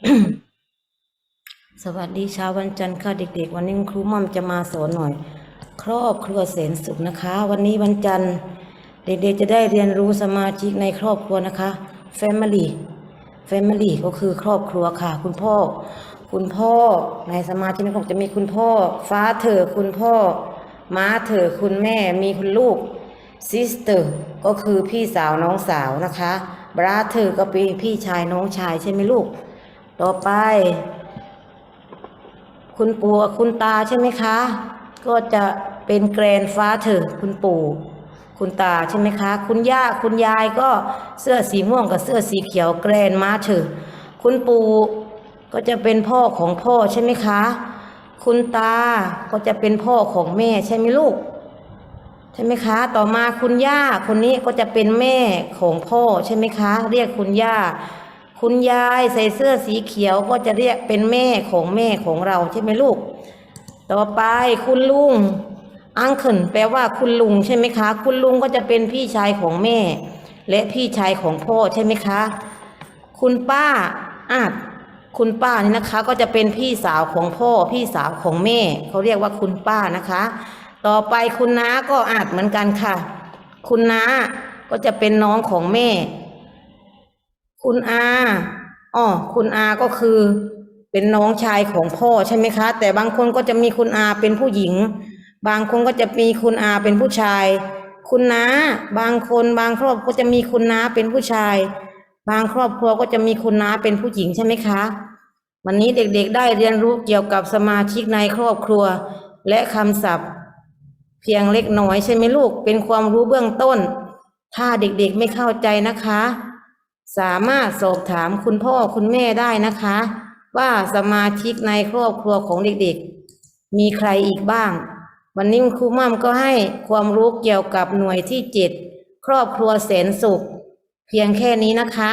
สวัสดีเช้าวันจันทร์ค่ะเด็ก ๆ วันนี้ครูม่อมจะมาสอนหน่อย ครอบครัวแสนสุขนะคะ วันนี้วันจันทร์เด็กๆจะได้เรียนรู้สมาชิกในครอบครัวนะคะ Family Family ก็คือครอบครัวค่ะ คุณพ่อ คุณพ่อในสมาชิกในครอบครัวจะมีคุณพ่อ ฟ้าเธอคุณพ่อ ม้าเธอคุณแม่มีคุณลูก sister ก็คือพี่สาวน้องสาวนะคะ brother ก็เป็นพี่ชายน้องชายใช่ไหมลูก ต่อไป คุณปู่คุณตาใช่ไหมคะ ก็จะเป็นแกรนฟ้าเธอคุณปู่คุณตาใช่ไหมคะ คุณย่าคุณยายก็เสื้อสีม่วงกับเสื้อสีเขียวแกรนมาเธอคุณปู่ก็จะเป็นพ่อของพ่อใช่ไหมคะ คุณตาก็จะเป็นพ่อของแม่ใช่ไหมลูก ใช่ไหมคะ ต่อมาคุณย่าคนนี้ก็จะเป็นแม่ของพ่อใช่ไหมคะ เรียกคุณย่า คุณยายใส่เสื้อสีเขียวก็จะเรียกเป็นแม่ของแม่ของเราใช่ไหมลูก ต่อไปคุณลุงอังเคิลแปลว่าคุณลุงใช่ไหมคะ คุณลุงก็จะเป็นพี่ชายของแม่ และพี่ชายของพ่อใช่ไหมคะ คุณป้าอาจคุณป้านี่นะคะ ก็จะเป็นพี่สาวของพ่อพี่สาวของแม่เขาเรียกว่าคุณป้านะคะ ต่อไปคุณน้าก็อาจเหมือนกันค่ะ คุณน้าก็จะเป็นน้องของแม่ คุณอาอ๋อคุณอาก็คือเป็นน้องชายของพ่อใช่ไหมคะ แต่บางคนก็จะมีคุณอาเป็นผู้หญิง บางคนก็จะมีคุณอาเป็นผู้ชาย คุณน้า บางคนบางครอบครัวก็จะมีคุณน้าเป็นผู้ชาย บางครอบครัวก็จะมีคุณน้าเป็นผู้หญิงใช่ไหมคะ วันนี้เด็กๆได้เรียนรู้เกี่ยวกับสมาชิกในครอบครัว และคำศัพท์ เพียงเล็กน้อยใช่ไหมลูก เป็นความรู้เบื้องต้น ถ้าเด็กๆไม่เข้าใจนะคะ สามารถสอบถามคุณพ่อคุณแม่ได้นะคะ ว่าสมาชิกในครอบครัวของเด็กๆ มีใครอีกบ้าง วันนี้ครูม่อมก็ให้ความรู้เกี่ยวกับหน่วยที่เจ็ดครอบครัวแสนสุข เพียงแค่นี้นะคะ